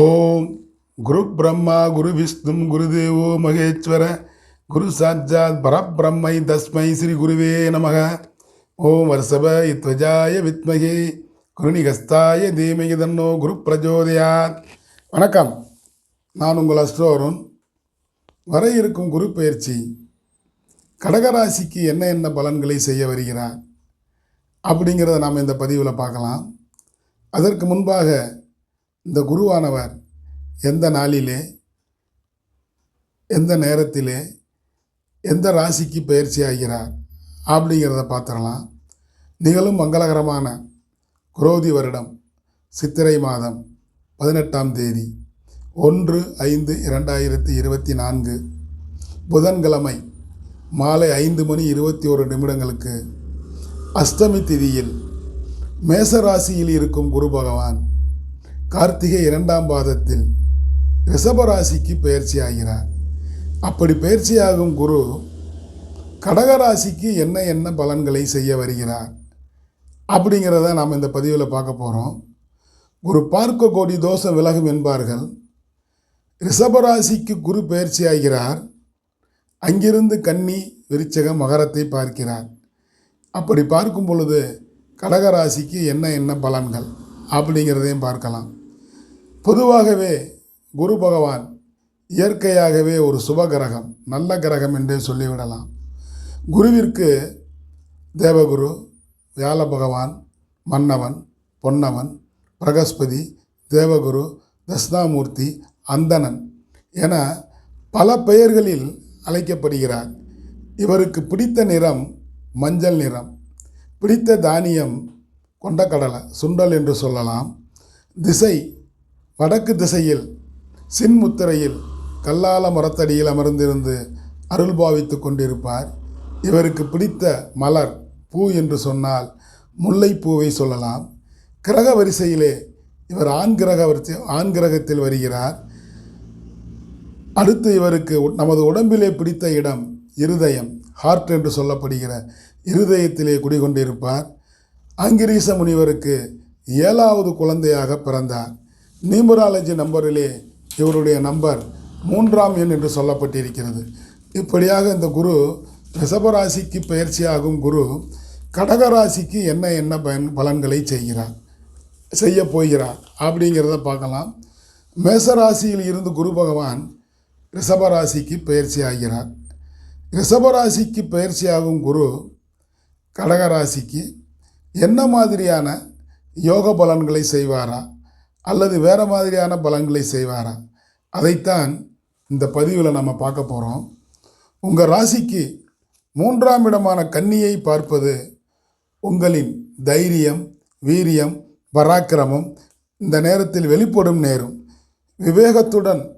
ஓம் குரு பிரம்மா குரு விஷ்ணு குருதேவோ மகேஸ்வர குரு சாட்சாத் பரபிரம்மை தஸ்மை ஸ்ரீ குருவே நமக. ஓம் வருஷப இத்வஜாய வித்மகே. குருநிகஸ்தாய தீமகி தன்னோ குரு பிரஜோதயாத். வணக்கம். நான் உங்கள் அஸ்ட்ரோருன் வர இருக்கும் குரு பயிற்சி கடகராசிக்கு என்ன என்ன பலன்களை செய்ய வருகிறார் அப்படிங்கிறத நாம் இந்த பதிவில் பார்க்கலாம். அதற்கு முன்பாக இந்த குருவானவர் எந்த நாளிலே எந்த நேரத்திலே எந்த ராசிக்கு பயிற்சி ஆகிறார் அப்படிங்கிறத பார்த்துடலாம். நிகழும் மங்களகரமான குரோதி வருடம் சித்திரை மாதம் பதினெட்டாம் தேதி ஒன்று ஐந்து இரண்டாயிரத்தி இருபத்தி நான்கு புதன்கிழமை மாலை ஐந்து மணி இருபத்தி ஒரு நிமிடங்களுக்கு அஷ்டமி திதியில் மேசராசியில் இருக்கும் குரு பகவான் கார்த்திகை இரண்டாம் பாதத்தில் ரிஷபராசிக்கு பயிற்சி ஆகிறார் அப்படி பயிற்சியாகும் குரு கடகராசிக்கு என்ன என்ன பலன்களை செய்ய வருகிறார் அப்படிங்கிறத நாம் இந்த பதிவில் பார்க்க போகிறோம் ஒரு பார்க்க கோடி தோஷம் விலகும் என்பார்கள். ரிஷபராசிக்கு குரு பயிற்சி ஆகிறார் அங்கிருந்து கன்னி விருச்சக மகரத்தை பார்க்கிறார். அப்படி பார்க்கும் பொழுது கடகராசிக்கு என்ன என்ன பலன்கள் அப்படிங்கிறதையும் பார்க்கலாம். பொதுவாகவே குரு பகவான் இயற்கையாகவே ஒரு சுப கிரகம் நல்ல கிரகம் என்றே சொல்லிவிடலாம். குருவிற்கு தேவகுரு வியாழ பகவான் மன்னவன் பொன்னவன் பிரகஸ்பதி தேவகுரு தட்சிணாமூர்த்தி அந்தணன் என பல பெயர்களில் அழைக்கப்படுகிறார். இவருக்கு பிடித்த நிறம் மஞ்சள் நிறம் பிடித்த தானியம் கொண்டக்கடலை சுண்டல் என்று சொல்லலாம். திசை வடக்கு திசையில் சின்முத்திரையில் கல்லால மரத்தடியில் அமர்ந்திருந்து அருள் பாவித்து கொண்டிருப்பார். இவருக்கு பிடித்த மலர் பூ என்று சொன்னால் முல்லைப்பூவை சொல்லலாம். கிரக வரிசையிலே இவர் ஆண் கிரக வரிசை ஆண் கிரகத்தில் வருகிறார். அடுத்து இவருக்கு நமது உடம்பிலே பிடித்த இடம் இருதயம் ஹார்ட் என்று சொல்லப்படுகிற இருதயத்திலே குடிகொண்டிருப்பார். அங்கிரீச முனிவருக்கு ஏழாவது குழந்தையாக பிறந்தார். நியூமராலஜி நம்பரிலே இவருடைய நம்பர் மூன்றாம் எண் என்று சொல்லப்பட்டிருக்கிறது. இப்படியாக இந்த குரு ரிஷபராசிக்கு பயிற்சியாகும் குரு கடகராசிக்கு என்ன என்ன பயன் பலன்களை செய்கிறார் செய்ய போகிறார் அப்படிங்கிறத பார்க்கலாம். மேசராசியில் இருந்து குரு பகவான் ரிஷபராசிக்கு பயிற்சி ஆகிறார் ரிஷபராசிக்கு பயிற்சியாகும் குரு கடகராசிக்கு என்ன மாதிரியான யோக பலன்களை செய்வாரா அல்லது வேறு மாதிரியான பலன்களை செய்வாரா? அதைத்தான் இந்த பதிவில் நம்ம பார்க்க போகிறோம் உங்கள் ராசிக்கு மூன்றாம் இடமான கன்னியை பார்ப்பது உங்களின் தைரியம் வீரியம் பராக்கிரமம் இந்த நேரத்தில் வெளிப்படும் நேரும் விவேகத்துடன்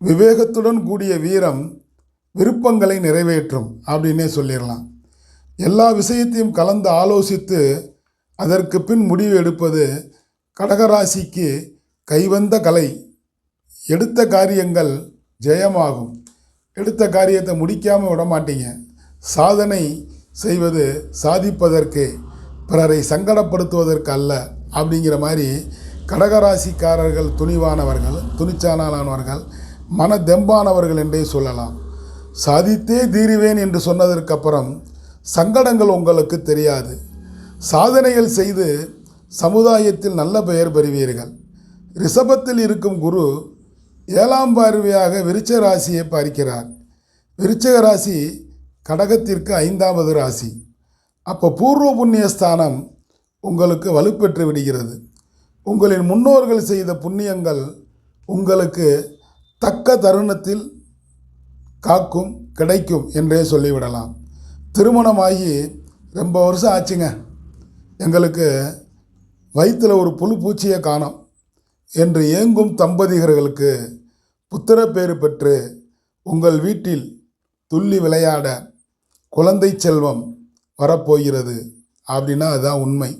விவேகத்துடன் கூடிய வீரம் விருப்பங்களை நிறைவேற்றும் அப்படின்னே சொல்லிடலாம். எல்லா விஷயத்தையும் கலந்து ஆலோசித்து அதற்கு பின் முடிவு எடுப்பது கடகராசிக்கு கைவந்த கலை. எடுத்த காரியங்கள் ஜெயமாகும். எடுத்த காரியத்தை முடிக்காமல் விட மாட்டீங்க. சாதனை செய்வது சாதிப்பதற்கு பிறரை சங்கடப்படுத்துவதற்கு அல்ல அப்படிங்கிற மாதிரி கடகராசிக்காரர்கள் துணிவானவர்கள் துணிச்சானானவர்கள் மன தெம்பானவர்கள் என்றே சொல்லலாம். சாதித்தே தீருவேன் என்று சொன்னதற்கப்புறம் சங்கடங்கள் உங்களுக்கு தெரியாது. சாதனைகள் செய்து சமுதாயத்தில் நல்ல பெயர் பெறுவீர்கள். ரிஷபத்தில் இருக்கும் குரு ஏழாம் பார்வையாக விருச்ச ராசியை பார்க்கிறார். விருச்சக ராசி கடகத்திற்கு ஐந்தாவது ராசி. அப்போ பூர்வ புண்ணிய ஸ்தானம் உங்களுக்கு வலுப்பெற்று விடுகிறது. உங்களின் முன்னோர்கள் செய்த புண்ணியங்கள் உங்களுக்கு தக்க தருணத்தில் காக்கும் கிடைக்கும் என்றே சொல்லிவிடலாம். திருமணமாகி ரொம்ப வருஷம் ஆச்சுங்க. எங்களுக்கு வயிற்றில் ஒரு புழு பூச்சியை காணோம் என்று ஏங்கும் தம்பதிகர்களுக்கு புத்திரப்பேறு பெற்று உங்கள் வீட்டில் துள்ளி விளையாட குழந்தை செல்வம் வரப்போகிறது அப்படின்னா அதுதான் உண்மை.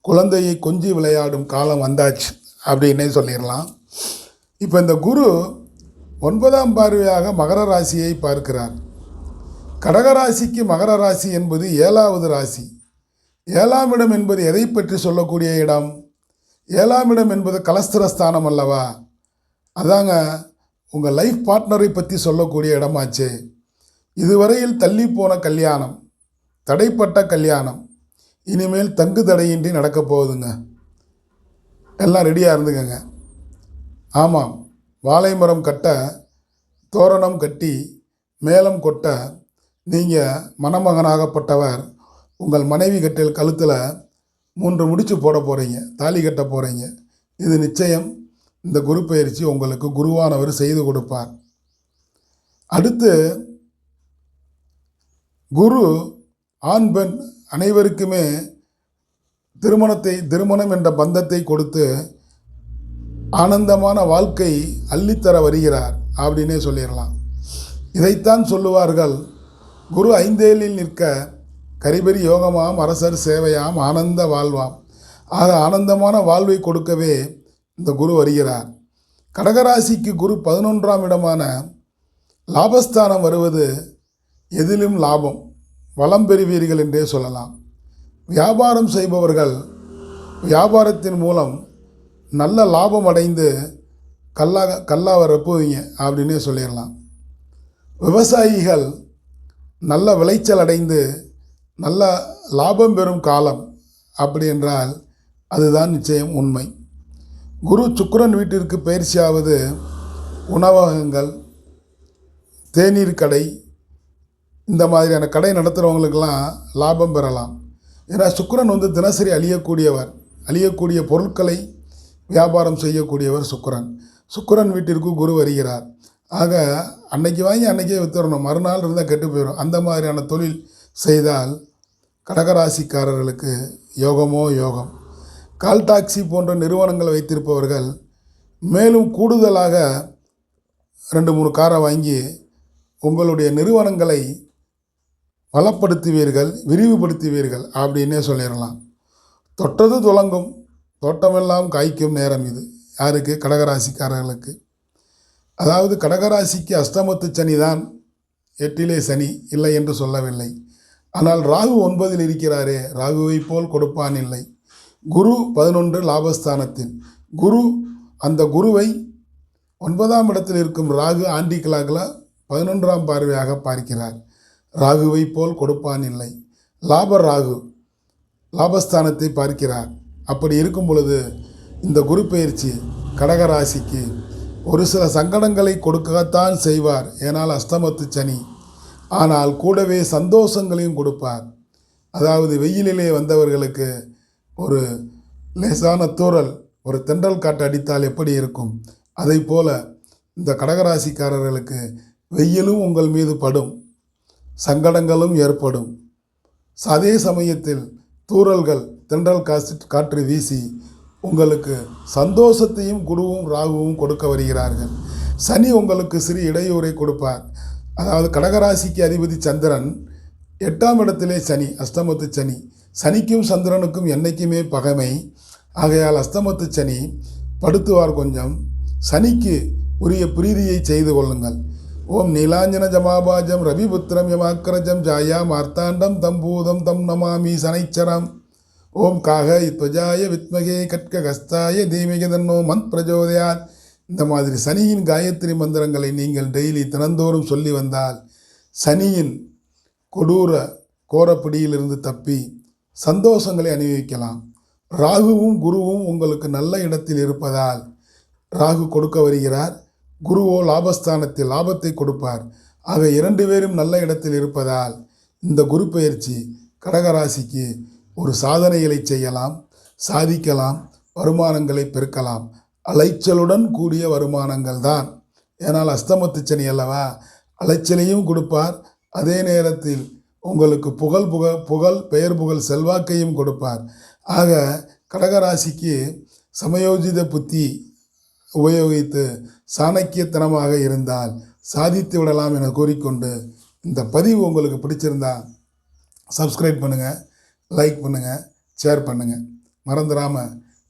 குழந்தையை கொஞ்சி விளையாடும் காலம் வந்தாச்சு அப்படின்னே சொல்லிடலாம். இப்போ இந்த குரு ஒன்பதாம் பார்வையாக மகர ராசியை பார்க்கிறார். கடகராசிக்கு மகர ராசி என்பது ஏழாவது ராசி. ஏழாம் இடம் என்பது எதை பற்றி சொல்லக்கூடிய இடம்? ஏழாம் இடம் என்பது கலஸ்திரஸ்தானம் அல்லவா? அதாங்க உங்கள் லைஃப் பார்ட்னரை பற்றி சொல்லக்கூடிய இடமாச்சு. இதுவரையில் தள்ளி போன கல்யாணம் தடைப்பட்ட கல்யாணம் இனிமேல் தங்கு தடையின்றி நடக்கப் போகுதுங்க. எல்லாம் ரெடியாக இருந்துக்கங்க. ஆமாம் வாழை மரம் கட்ட தோரணம் கட்டி மேளம் கொட்ட நீங்கள் மணமகனாகப்பட்டவர் உங்கள் மனைவி கட்டில் கழுத்தில் மூன்று முடிச்சு போட போகிறீங்க தாலி கட்ட போகிறீங்க இது நிச்சயம். இந்த குரு பயிற்சி உங்களுக்கு குருவானவர் செய்து கொடுப்பார். அடுத்து குரு ஆண் பெண் அனைவருக்குமே திருமணத்தை திருமணம் என்ற பந்தத்தை கொடுத்து ஆனந்தமான வாழ்க்கை அள்ளித்தர வருகிறார் அப்படின்னே சொல்லிடலாம். இதைத்தான் சொல்லுவார்கள் குரு ஐந்தேலில் நிற்க கரிபெரி யோகமாம் அரசர் சேவையாம் ஆனந்த வாழ்வாம். ஆக ஆனந்தமான வாழ்வை கொடுக்கவே இந்த குரு வருகிறார். கடகராசிக்கு குரு பதினொன்றாம் இடமான லாபஸ்தானம் வருவது எதிலும் லாபம் வளம் பெறுவீர்கள் என்றே சொல்லலாம். வியாபாரம் செய்பவர்கள் வியாபாரத்தின் மூலம் நல்ல லாபம் அடைந்து கல்லா கல்லாவை ரப்புவீங்க அப்படின்னே சொல்லிடலாம். விவசாயிகள் நல்ல விளைச்சல் அடைந்து நல்ல லாபம் பெறும் காலம் அப்படி என்றால் அதுதான் நிச்சயம் உண்மை. குரு சுக்கரன் வீட்டிற்கு பயிற்சியாவது உணவகங்கள் தேநீர் கடை இந்த மாதிரியான கடை நடத்துகிறவங்களுக்கெல்லாம் லாபம் பெறலாம். ஏன்னா சுக்கிரன் வந்து தினசரி அழியக்கூடியவர் அழியக்கூடிய பொருட்களை வியாபாரம் செய்யக்கூடியவர் சுக்கரன். சுக்கரன் வீட்டிற்கு குரு வருகிறார். ஆக அன்னைக்கு வாங்கி அன்னைக்கே வித்துடணும் மறுநாள் இருந்தால் கெட்டு போயிடும் அந்த மாதிரியான தொழில் செய்தால் கடகராசிக்காரர்களுக்கு யோகமோ யோகம். கால் டாக்ஸி போன்ற நிறுவனங்கள் வைத்திருப்பவர்கள் மேலும் கூடுதலாக ரெண்டு மூணு காரை வாங்கி உங்களுடைய நிறுவனங்களை வளப்படுத்துவீர்கள் விரிவுபடுத்துவீர்கள் அப்படின்னே சொல்லிடலாம். தொட்டது துலங்கும் தோட்டமெல்லாம் காய்க்கும் நேரம் இது யாருக்கு? கடகராசிக்காரர்களுக்கு. அதாவது கடகராசிக்கு அஷ்டமத்து சனி தான் எட்டிலே சனி இல்லை என்று சொல்லவில்லை. ஆனால் ராகு ஒன்பதில் இருக்கிறாரே ராகுவை போல் கொடுப்பான் இல்லை. குரு பதினொன்று லாபஸ்தானத்தில். குரு அந்த குருவை ஒன்பதாம் இடத்தில் இருக்கும் ராகு ஆண்டிகளாகில் பதினொன்றாம் பார்வையாக பார்க்கிறார். ராகுவை போல் கொடுப்பான் இல்லை. லாப ராகு லாபஸ்தானத்தை பார்க்கிறார். அப்படி இருக்கும் பொழுது இந்த குரு பயிற்சி கடகராசிக்கு ஒரு சில சங்கடங்களை கொடுக்கத்தான் செய்வார். ஏனால் அஸ்தமத்து சனி. ஆனால் கூடவே சந்தோஷங்களையும் கொடுப்பார். அதாவது வெயிலிலே வந்தவர்களுக்கு ஒரு லேசான தூறல் ஒரு தென்றல் காற்று அடித்தால் எப்படி இருக்கும்? அதை போல இந்த கடகராசிக்காரர்களுக்கு வெயிலும் உங்கள் மீது படும். சங்கடங்களும் ஏற்படும். அதே சமயத்தில் தூறல்கள் தென்றல் காசு காற்று வீசி உங்களுக்கு சந்தோஷத்தையும் குருவும் ராகுவும் கொடுக்க வருகிறார்கள். சனி உங்களுக்கு சிறு இடையூறை கொடுப்பார். அதாவது கடகராசிக்கு அதிபதி சந்திரன் எட்டாம் இடத்திலே சனி அஸ்தமத்து சனி. சனிக்கும் சந்திரனுக்கும் என்னைக்குமே பகைமை. ஆகையால் அஸ்தமத்து சனி படுத்துவார் கொஞ்சம். சனிக்கு உரிய பிரீதியை செய்து கொள்ளுங்கள். ஓம் நீலாஞ்சன ஜமாபாஜம் ரவிபுத்திரம் யமாக்கரஜம் ஜாயா மார்த்தாண்டம் தம்பூதம் தம் நமாமி சனைச்சரம். ஓம் காக இத்வஜாய வித்மகே கட்க கஸ்தாய தீமிக தன்னோ மந்த் பிரஜோதயாத் இந்த மாதிரி சனியின் காயத்ரி மந்திரங்களை நீங்கள் டெய்லி தினந்தோறும் சொல்லி வந்தால் சனியின் கொடூர கோரப்பிடியிலிருந்து தப்பி சந்தோஷங்களை அனுபவிக்கலாம் ராகுவும் குருவும் உங்களுக்கு நல்ல இடத்தில் இருப்பதால் ராகு கொடுக்க வருகிறார். குருவோ லாபஸ்தானத்தில் லாபத்தை கொடுப்பார். ஆக இரண்டு பேரும் நல்ல இடத்தில் இருப்பதால் இந்த குரு பயிற்சி கடகராசிக்கு ஒரு சாதனைகளை செய்யலாம் சாதிக்கலாம் வருமானங்களை பெருக்கலாம். அலைச்சலுடன் கூடிய வருமானங்கள் தான் ஏனால் அஸ்தமத்து சனி அல்லவா? அலைச்சலையும் கொடுப்பார். அதே நேரத்தில் உங்களுக்கு புகழ் புகழ் புகழ் பெயர் புகழ் செல்வாக்கையும் கொடுப்பார். ஆக கடகராசிக்கு சமயோஜித புத்தி உபயோகித்து சாணக்கியத்தனமாக இருந்தால் சாதித்து விடலாம் என கூறிக்கொண்டு இந்த பதிவு உங்களுக்கு பிடிச்சிருந்தா சப்ஸ்கிரைப் பண்ணுங்கள் லைக் பண்ணுங்கள் ஷேர் பண்ணுங்கள் மறந்துடாமல்